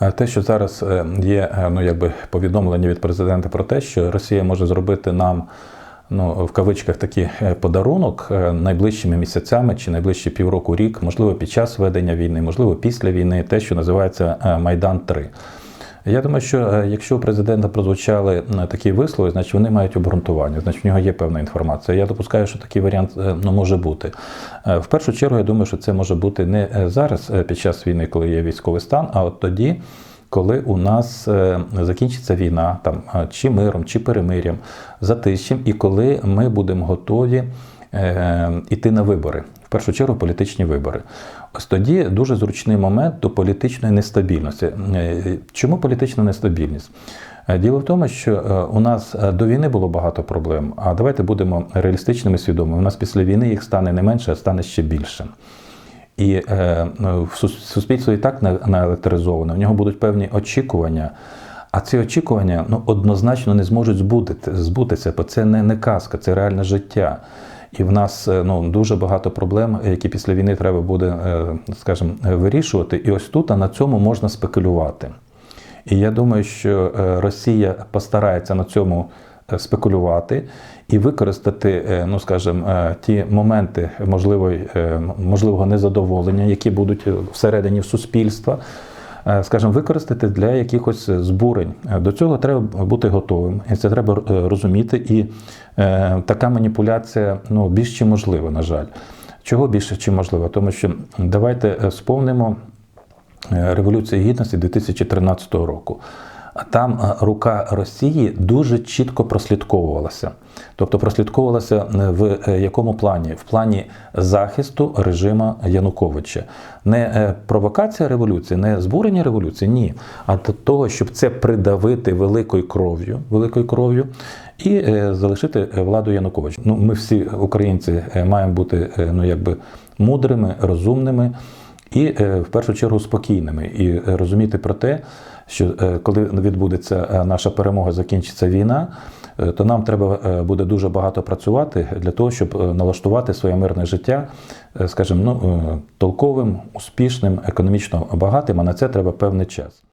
Е, Те, що зараз е, є е, ну, якби повідомлення від президента про те, що Росія може зробити нам ну, в кавичках такий подарунок найближчими місяцями чи найближчі півроку рік, можливо, під час ведення війни, можливо, після війни, те, що називається Майдан 3 Я думаю, що е, якщо у президента прозвучали е, такі вислови, значить вони мають обґрунтування, значить в нього є певна інформація. Я допускаю, що такий варіант е, ну, може бути. В першу чергу, я думаю, що це може бути не зараз під час війни, коли є військовий стан, а от тоді, коли у нас закінчиться війна, там чи миром, чи перемир'ям, затищем, і коли ми будемо готові іти на вибори. В першу чергу політичні вибори. Ось тоді дуже зручний момент до політичної нестабільності. Е, Чому політична нестабільність? Е, Діло в тому, що е, у нас е, до війни було багато проблем. А давайте будемо реалістичними свідомими. У нас після війни їх стане не менше, а стане ще більше. І е, суспільство і так на- наелектризоване, в нього будуть певні очікування. А ці очікування ну, однозначно не зможуть збути, збутися, бо це не, не казка, це реальне життя. І в нас е, ну, дуже багато проблем, які після війни треба буде, е, скажімо, вирішувати. І ось тут а на цьому можна спекулювати. І я думаю, що е, Росія постарається на цьому спекулювати і використати, ну скажімо, ті моменти можливої, можливого незадоволення, які будуть всередині суспільства. Е, Скажімо, використати для якихось збурень. Е, До цього треба бути готовим, і це треба е, розуміти. І така маніпуляція ну, більш чи можлива, на жаль. Чого більше чи можливо? Тому що давайте сповнимо Революцію Гідності 2013 року. Там е, рука Росії дуже чітко прослідковувалася. Тобто прослідковувалася е, в е, якому плані? В плані захисту режима Януковича. Не провокація революції, не збурення революції, ні. А до того, щоб це придавити великою кров'ю, великою кров'ю і залишити владу Януковича. Ну, ми всі українці маємо бути ну, якби мудрими, розумними і в першу чергу спокійними, і розуміти про те, що е, коли відбудеться е, наша перемога, закінчиться війна, е, то нам треба буде дуже багато працювати для того, щоб налаштувати своє мирне життя, скажімо, ну, толковим, успішним, економічно багатим, а на це треба певний час.